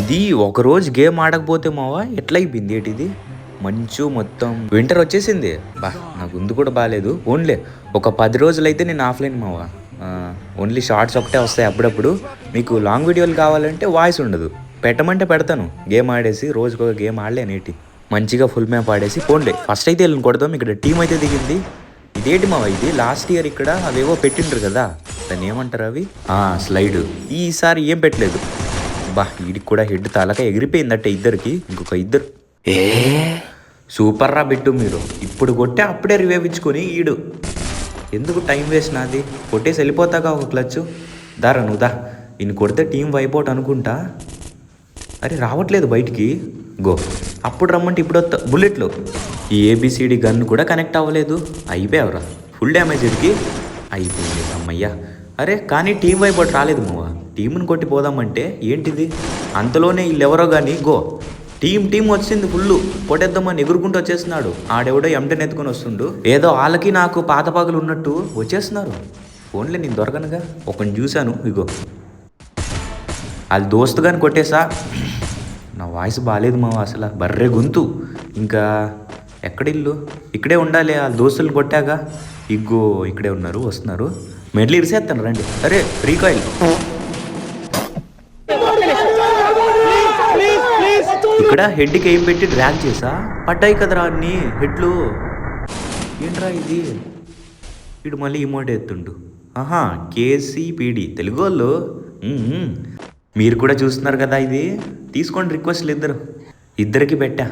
ఇది ఒక రోజు గేమ్ ఆడకపోతే మావా ఎట్లయిపోయింది ఏంటి ఇది? మంచు మొత్తం. వింటర్ వచ్చేసింది. బా నాకు ముందు కూడా బాగాలేదు ఓన్లీ ఒక పది రోజులైతే నేను ఆఫ్లైన్ మావా. ఓన్లీ షార్ట్స్ ఒకటే వస్తాయి అప్పుడప్పుడు. మీకు లాంగ్ వీడియోలు కావాలంటే వాయిస్ ఉండదు. పెట్టమంటే పెడతాను. గేమ్ ఆడేసి రోజుకు ఒక గేమ్ ఆడలే నేటి మంచిగా ఫుల్ మ్యాప్ ఆడేసి పోన్లే. ఫస్ట్ అయితే వెళ్ళి కొడదాం. ఇక్కడ టీం అయితే దిగింది. ఇదేంటి మావా ఇది? లాస్ట్ ఇయర్ ఇక్కడ అవేవో పెట్టిండ్రు కదా. దాన్ని ఏమంటారు అవి? స్లైడ్. ఈసారి ఏం పెట్టలేదు. బా వీడికి కూడా హెడ్ తలక ఎగిరిపోయిందట ఇద్దరికి. ఇంకొక ఇద్దరు. ఏ? సూపర్ రా బిట్టు మీరు. ఇప్పుడు కొట్టే అప్పుడే రివైవ్ ఇచ్చుకొని ఈడు. ఎందుకు టైం వేస్ట్ నాది? కొట్టేసి వెళ్ళిపోతాగా ఒక క్లచ్. దారా నువ్వు దా. ఈయన కొడితే టీం వైపోట్ అనుకుంటా? అరే రావట్లేదు బయటికి. గో. అప్పుడు రమ్మంటే ఇప్పుడు వస్తా. బుల్లెట్లు. ఈ ఏబిసిడి గన్ కూడా కనెక్ట్ అవ్వలేదు. అయిపోయావురా. ఫుల్ డ్యామేజ్ అయిపోయింది అమ్మయ్యా అరే కానీ టీం వైపు రాలేదు మావా? టీంని కొట్టిపోదామంటే ఏంటిది? అంతలోనే వీళ్ళెవరో కానీ గో. టీం టీం వచ్చింది ఫుల్ కొట్టేద్దామని ఎగురుకుంటూ వచ్చేస్తున్నాడు. ఆడెవడో ఎంటని ఎత్తుకొని వస్తుండు. ఏదో వాళ్ళకి నాకు పాత పగలు ఉన్నట్టు వచ్చేస్తున్నారు. ఫోన్లే నేను దొరకనుగా. ఒకని చూశాను ఇగో. వాళ్ళు దోస్తు కానీ కొట్టేసా. నా వాయిస్ బాగాలేదు మావ అసలు. బర్రె గొంతు. ఇంకా ఎక్కడిల్లు ఇక్కడే ఉండాలి ఆ దోస్తులు కొట్టాక. ఇగ్గో ఇక్కడే ఉన్నారు వస్తున్నారు. మెడ్లు ఇరిసేస్తాను రండి. అరే రీకాయిల్. ఇక్కడ హెడ్కి ఏం పెట్టి డ్రాగ్ చేసా? పడ్డాయి కదరా అన్ని. హెడ్లు ఏంట్రా ఇది? వీడు మళ్ళీ ఇమోట్ ఎత్తుండు. ఆహా కేసీపీడి తెలుగు వాళ్ళు? మీరు కూడా చూస్తున్నారు కదా ఇది? తీసుకోండి రిక్వెస్ట్లు ఇద్దరు. ఇద్దరికి పెట్టా.